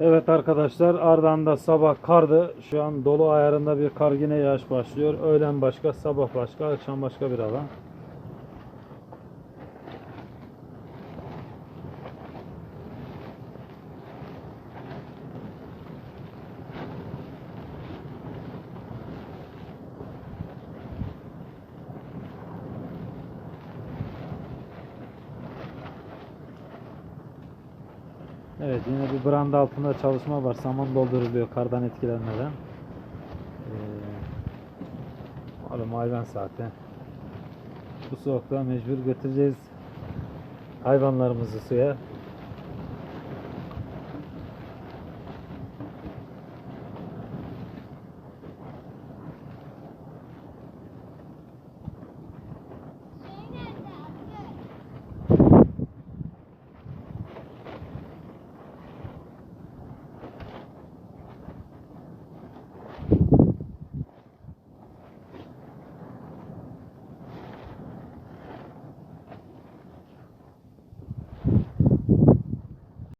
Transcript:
Evet arkadaşlar Ardahan'da sabah kardı. Şu an dolu ayarında bir kar yine yağış başlıyor. Öğlen başka, sabah başka, akşam başka bir alan. Evet yine bir branda altında çalışma var. Saman dolduruluyor kardan etkilenmeden. Ee, malum hayvan saati. Bu soğukta mecbur götüreceğiz hayvanlarımızı suya.